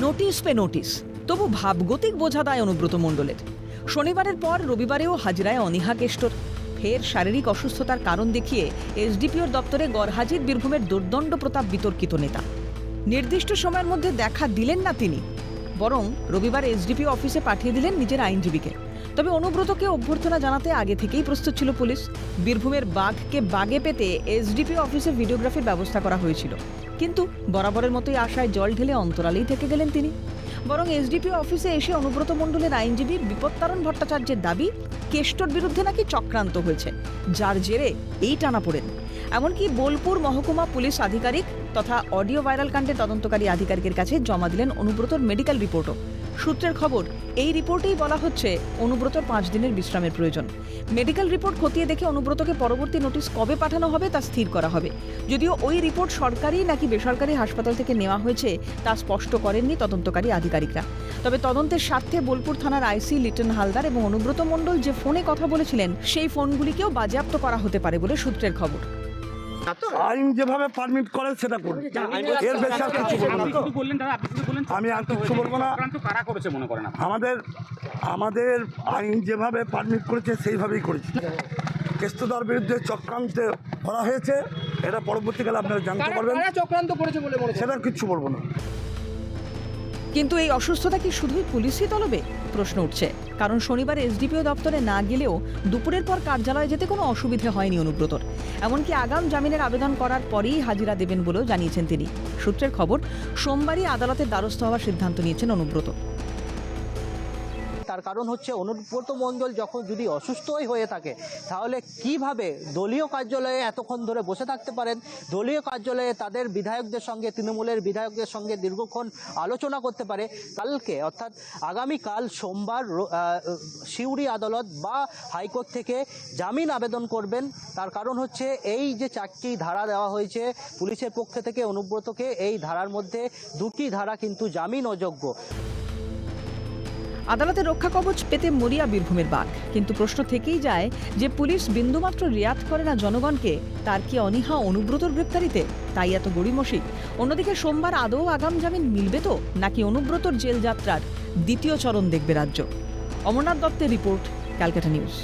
Notice pay notice তবু ভাবগতিক বোঝা দায় অনুব্রত মণ্ডলের। শনিবারের পর রবিবারেও হাজিরায় অনীহা কেষ্টর ফের শারীরিক অসুস্থতার কারণ দেখিয়ে এসডিপিওর দপ্তরে গড়হাজির বীরভূমের দুর্দণ্ড প্রতাপ বিতর্কিত নেতা। নির্দিষ্ট সময়ের মধ্যে দেখা দিলেন না তিনি, বরং রবিবার এসডিপিও অফিসে পাঠিয়ে দিলেন নিজের আইনজীবীকে। তবে অনুব্রতকে অভ্যর্থনা জানাতে আগে থেকেই প্রস্তুত ছিল পুলিশ। বীরভূমের বাঘকে বাগে পেতে এসডিপিও অফিসে ভিডিওগ্রাফির ব্যবস্থা করা হয়েছিল। কিন্তু বরাবরের মতোই আশায় জল ঢেলে অন্তরালেই থেকে গেলেন তিনি। বরং এসডিপিও অফিসে এসে অনুব্রত মণ্ডলের আইনজীবী বিপত্তারণ ভট্টাচার্যের দাবি, কেষ্টর বিরুদ্ধে নাকি চক্রান্ত হয়েছে, যার জেরে এই টানা পড়েন। এমনকি বোলপুর মহকুমা পুলিশ আধিকারিক তথা অডিও ভাইরাল কাণ্ডে তদন্তকারী আধিকারিকের কাছে জমা দিলেন অনুব্রতর মেডিকেল রিপোর্টও। সূত্রের খবর, এই রিপোর্টেই বলা হচ্ছে অনুব্রতর পাঁচ দিনের বিশ্রামের প্রয়োজন। মেডিকেল রিপোর্ট খতিয়ে দেখে অনুব্রতকে পরবর্তী নোটিশ কবে পাঠানো হবে তা স্থির করা হবে। যদিও ওই রিপোর্ট সরকারি নাকি বেসরকারি হাসপাতাল থেকে নেওয়া হয়েছে, তা স্পষ্ট করেননি তদন্তকারী আধিকারিকরা। তবে তদন্তের স্বার্থে বোলপুর থানার আইসি লিটন হালদার এবং অনুব্রত মণ্ডল যে ফোনে কথা বলেছিলেন, সেই ফোনগুলিকেও বাজেয়াপ্ত করা হতে পারে বলে সূত্রের খবর। আইন যেভাবে পারমিট করে সেটা করবে এর বেশি আর কিছু বলব না। আমি আর কিছু বলব না। করেন? আমাদের আমাদের আইন যেভাবে পারমিট করেছে সেইভাবেই করেছে। কেস্তদার বিরুদ্ধে চক্রান্ত করা হয়েছে এটা পরবর্তীকালে আপনারা জানতে পারবেন। কারা চক্রান্ত করেছে বলে মনে সেটা কিচ্ছু বলব না। কিন্তু এই অসুস্থতা কি শুধুই পুলিশই তলবে? প্রশ্ন উঠছে। কারণ শনিবার এসডিপিও দপ্তরে না গেলেও দুপুরের পর কার্যালয়ে যেতে কোনো অসুবিধে হয়নি অনুব্রতর। এমনকি আগাম জামিনের আবেদন করার পরেই হাজিরা দেবেন বলেও জানিয়েছেন তিনি। সূত্রের খবর, সোমবারই আদালতের দ্বারস্থ হওয়ার সিদ্ধান্ত নিয়েছেন অনুব্রত। তার কারণ হচ্ছে অনুব্রত মণ্ডল যখন যদি অসুস্থই হয়ে থাকে, তাহলে কীভাবে দলীয় কার্যালয়ে এতক্ষণ ধরে বসে থাকতে পারেন? দলীয় কার্যালয়ে তাদের বিধায়কদের সঙ্গে, তৃণমূলের বিধায়কদের সঙ্গে দীর্ঘক্ষণ আলোচনা করতে পারে। কালকে, অর্থাৎ আগামীকাল সোমবার সিউড়ি আদালত বা হাইকোর্ট থেকে জামিন আবেদন করবেন। তার কারণ হচ্ছে এই যে চারটি ধারা দেওয়া হয়েছে, পুলিশের পক্ষ থেকে অনুব্রতকে এই ধারার মধ্যে দুটি ধারা কিন্তু জামিন অযোগ্য। আদালতের রক্ষা কবচ পেতে মরিয়া বীরভূমের বাঘ। কিন্তু প্রশ্ন থেকেই যায় যে পুলিশ বিন্দুমাত্র রিয়াত করে না জনগণকে, তার কি অনীহা অনুব্রতর গ্রেপ্তারিতে? তাই এত গড়িমসি অন্যদিকে সোমবার আদৌ আগাম জামিন মিলবে তো, নাকি অনুব্রতর জেল যাত্রার দ্বিতীয় চরণ দেখবে রাজ্য? অমরনাথ দত্তের রিপোর্ট, ক্যালকাটা নিউজ।